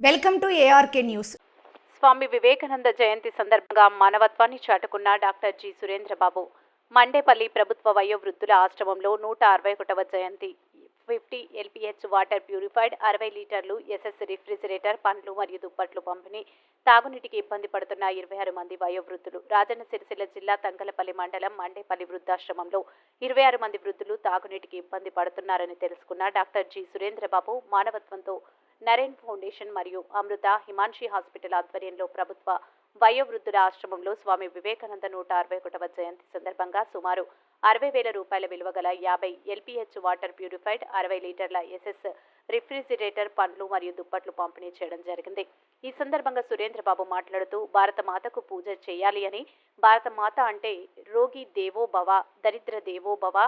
Welcome to ARK news Swami Vivekananda జయంతి సందర్భంగా మానవత్వాన్ని చాటుకున్న డాక్టర్ జి సురేంద్రబాబు మండేపల్లి ప్రభుత్వ వయోవృద్ధుల ఆశ్రమంలో నూట అరవై ఒకటవ జయంతి. ఫిఫ్టీ ఎల్పిహెచ్ వాటర్ ప్యూరిఫైడ్ అరవై లీటర్లు ఎస్ఎస్ రిఫ్రిజిరేటర్ పండ్లు మరియు దుప్పట్లు పంపిణీ తాగునీటికి ఇబ్బంది పడుతున్న ఇరవై ఆరు మంది వయోవృద్ధులు. రాజన్న సిరిసిల్ల జిల్లా తంగలపల్లి మండలం మండేపల్లి వృద్ధాశ్రమంలో ఇరవై ఆరు మంది వృద్ధులు తాగునీటికి ఇబ్బంది పడుతున్నారని తెలుసుకున్న డాక్టర్ జి సురేంద్రబాబు మానవత్వంతో నరేన్ ఫౌండేషన్ మరియు అమృత హిమాన్షి హాస్పిటల్ ఆధ్వర్యంలో ప్రభుత్వ వయోవృద్ధుల ఆశ్రమంలో స్వామి వివేకానంద నూట అరవై ఒకటవ జయంతి సందర్భంగా సుమారు అరవై వేల రూపాయల విలువ గల యాభై ఎల్పిహెచ్ వాటర్ ప్యూరిఫైడ్ అరవై లీటర్ల ఎస్ఎస్ రిఫ్రిజిరేటర్ పండ్లు మరియు దుప్పట్లు పంపిణీ చేయడం జరిగింది. ఈ సందర్భంగా సురేంద్రబాబు మాట్లాడుతూ భారత మాతకు పూజ చేయాలి అని భారత మాత అంటే రోగి దేవో భవ దరిద్ర దేవో భవ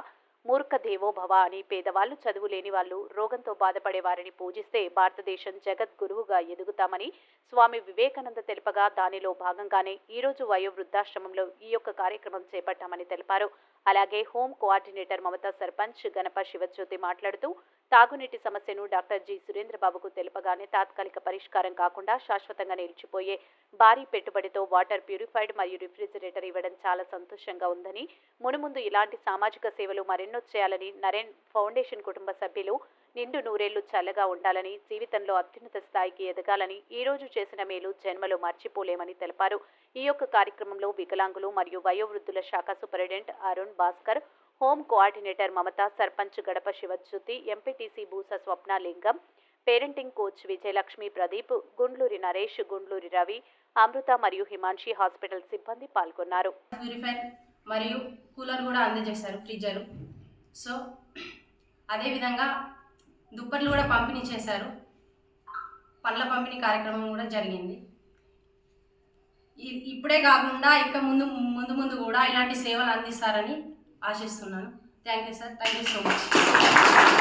మూర్ఖ దేవో భవ అని పేదవాళ్ళు చదువు లేని వాళ్ళు రోగంతో బాధపడే వారిని పూజిస్తే భారతదేశం జగత్ గురువుగా ఎదుగుతామని స్వామి వివేకానంద తెలుపగా దానిలో భాగంగానే ఈ రోజు వయో వృద్ధాశ్రమంలో ఈ యొక్క కార్యక్రమం చేపట్టామని తెలిపారు. అలాగే హోం కోఆర్డినేటర్ మమతా సర్పంచ్ గణప శివజ్యోతి మాట్లాడుతూ తాగునీటి సమస్యను డాక్టర్ జి. సురేంద్రబాబుకు తెలుపగానే తాత్కాలిక పరిష్కారం కాకుండా శాశ్వతంగా నిలిచిపోయే భారీ పెట్టుబడితో వాటర్ ప్యూరిఫైడ్ మరియు రిఫ్రిజిరేటర్ ఇవ్వడం చాలా సంతోషంగా ఉందని మునుముందు ఇలాంటి సామాజిక సేవలు మరిన్ని చేయాలని నరేన్ ఫౌండేషన్ కుటుంబ సభ్యులు నిండు నూరేళ్ళు చల్లగా ఉండాలని జీవితంలో అత్యున్నత స్థాయికి ఎదగాలని ఈ రోజు చేసిన మేలు జన్మలో మర్చిపోలేమని తెలిపారు. ఈ యొక్క కార్యక్రమంలో వికలాంగులు మరియు వయోవృద్ధుల శాఖ superintendent Arun Bhaskar home coordinator Mamata sarpanch Gadapa Sivajyothi MPTC Boosa Swapna Lingam parenting coach Vijayalakshmi Pradeep Gundluri Naresh Gundluri Ravi Amrutha మరియు హిమాన్షి హాస్పిటల్ సిబ్బంది పాల్గొన్నారు. మరియు కూలర్ కూడా అందజేశారు ఫ్రిడ్జరు సో అదేవిధంగా దుప్పట్లు కూడా పంపిణీ చేశారు. పండ్ల పంపిణీ కార్యక్రమం కూడా జరిగింది. ఇప్పుడే కాకుండా ఇంకా ముందు ముందు ముందు కూడా ఇలాంటి సేవలు అందిస్తారని ఆశిస్తున్నాను. Thank you sir. Thank you so much.